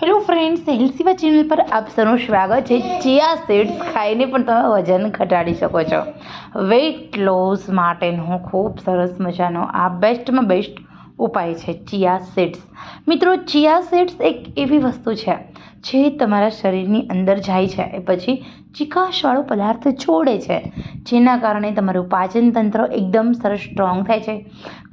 Hello friends હેલ્સીવા channel પર આપ સૌનું સ્વાગત છે. ચિયા સીડ્સ ખાઈને પણ તમે વજન ઘટાડી શકો છો. વેઇટ લોસ માટેનો ખૂબ સરસ મજાનો આ બેસ્ટમાં બેસ્ટ ઉપાય છે ચિયા સીડ્સ મિત્રો, ચિયા સીડ્સ એક એવી વસ્તુ છે જે તમારા શરીરની અંદર જાય છે એ પછી ચિકાશવાળો પદાર્થ છોડે છે, જેના કારણે તમારું પાચન તંત્ર એકદમ સરસ સ્ટ્રોંગ થાય છે,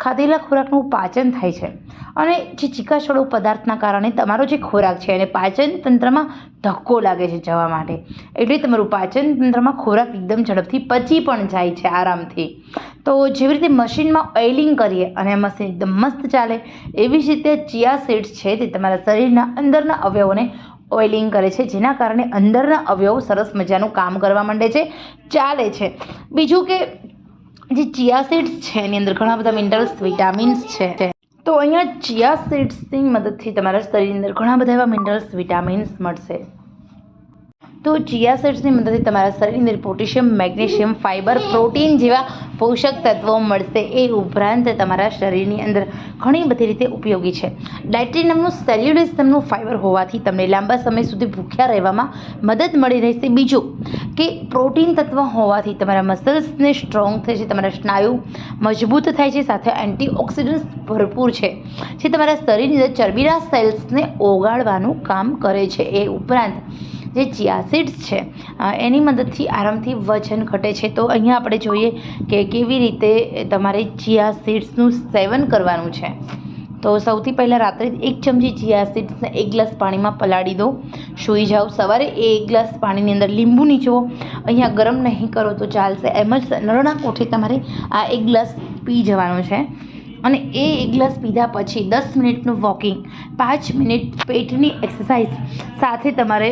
ખાધેલા ખોરાકનું પાચન થાય છે અને જે ચિકાશવાળો પદાર્થના કારણે તમારો જે ખોરાક છે એને પાચન તંત્રમાં ધક્કો લાગે છે જવા માટે. એટલે તમારું પાચન તંત્રમાં ખોરાક એકદમ ઝડપથી પચી પણ જાય છે આરામથી. તો જેવી રીતે મશીનમાં ઓઇલિંગ કરીએ અને મશીન એકદમ મસ્ત ચાલે, એવી જ રીતે ચિયા સીડ્સ છે તે તમારા શરીરના અંદરના અવયવોને ઓઇલિંગ કરે છે, જેના કારણે અંદરના અવયવ સરસ મજાનું કામ કરવા માંડે છે, ચાલે છે. બીજું કે જે ચિયા સીડ્સ છે, એની અંદર ઘણા બધા મિનરલ્સ, વિટામિન્સ છે. તો અહીંયા ચિયા સીડ્સની મદદથી તમારા શરીરની અંદર ઘણા બધા એવા મિનરલ્સ, વિટામિન્સ મળશે. તો ચિયા સીડ્સની મદદથી તમારા શરીરની અંદર પોટેશિયમ, મેગ્નેશિયમ ફાઇબર પ્રોટીન જેવા પોષક તત્વો મળશે. એ ઉપરાંત તમારા શરીરની અંદર ઘણી બધી રીતે ઉપયોગી છે. ડાયટ્રી નામનું સેલ્યુલિસ ફાઇબર હોવાથી તમને લાંબા સમય સુધી ભૂખ્યા રહેવામાં મદદ મળી રહેશે. બીજું કે પ્રોટીન તત્વ હોવાથી તમારા મસલ્સને સ્ટ્રોંગ થાય છે, તમારા સ્નાયુ મજબૂત થાય છે, સાથે એન્ટીઓક્સિડન્ટ્સ ભરપૂર છે, જે તમારા શરીરની અંદર ચરબીના સેલ્સને ઓગાળવાનું કામ કરે છે. એ ઉપરાંત જે ચિયા સીડ્સ છે એની મદદથી આરામથી વજન ઘટે છે. તો અહીંયા આપણે જોઈએ કે કેવી રીતે તમારે ચિયા સીડ્સનું સેવન કરવાનું છે. તો સૌથી પહેલાં રાત્રે એક ચમચી ચિયા સીડ્સને એક ગ્લાસ પાણીમાં પલાળી દો. સૂઈ જાઓ. સવારે એ એક ગ્લાસ પાણીની અંદર લીંબુ નીચવો અહીંયા ગરમ નહીં કરો તો ચાલશે. એમ જ નરણા કોઠે તમારે આ એક ગ્લાસ પી જવાનો છે. અને એ એક ગ્લાસ પીધા પછી દસ મિનિટનું વોકિંગ, પાંચ મિનિટ પેટની એક્સરસાઇઝ સાથે તમારે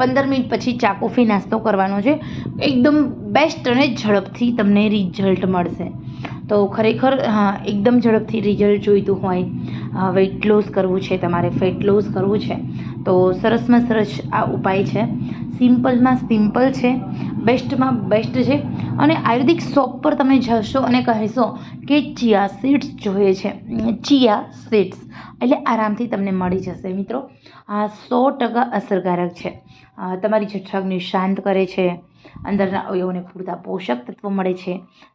પંદર મિનિટ પછી ચા, કોફી, નાસ્તો કરવાનો છે. એકદમ બેસ્ટ અને ઝડપથી તમને રિઝલ્ટ મળશે. તો ખરેખર, હા, એકદમ ઝડપથી રિઝલ્ટ જોઈતું હોય વેઇટ લોસ કરવું છે, તમારે ફેટ લોસ કરવું છે, તો સરસમાં સરસ આ ઉપાય છે. સિમ્પલમાં સિમ્પલ છે બેસ્ટમાં બેસ્ટ છે. અને આયુર્વેદિક શોપ પર તમે જશો અને કહેશો કે ચિયા સીડ્સ જોઈએ છે. ચિયા સીડ્સ એટલે આરામથી તમને મળી જશે મિત્રો. આ સો ટકા અસરકારક છે. તમારી જઠરાગને શાંત કરે છે. અંદરના અવયવોને પૂરતા પોષક તત્વો મળે છે.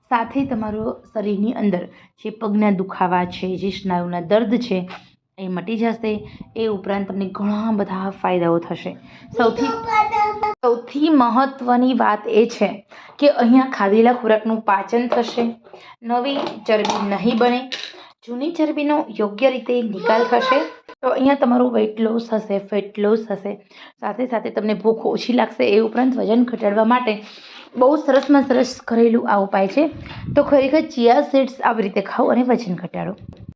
સાથે તમારો શરીરની અંદર જે પગના દુખાવા છે, જે સ્નાયુના દર્દ છે, એ મટી જશે. એ ઉપરાંત તમને ઘણા બધા ફાયદાઓ થશે. સૌથી સૌથી મહત્ત્વની વાત એ છે કે અહીંયા ખાધેલા ખોરાકનું પાચન થશે, નવી ચરબી નહીં બને, જૂની ચરબીનો યોગ્ય રીતે નિકાલ થશે, તો અહીંયા તમારું વેઇટ લોસ હશે ફેટ લોસ હશે. સાથે સાથે તમને ભૂખ ઓછી લાગશે એ ઉપરાંત વજન ઘટાડવા માટે બહુ સરસમાં સરસ ઘરેલું આ ઉપાય છે. તો ખરેખર ચિયા સીડ્સ આવી રીતે ખાઓ અને વજન ઘટાડો.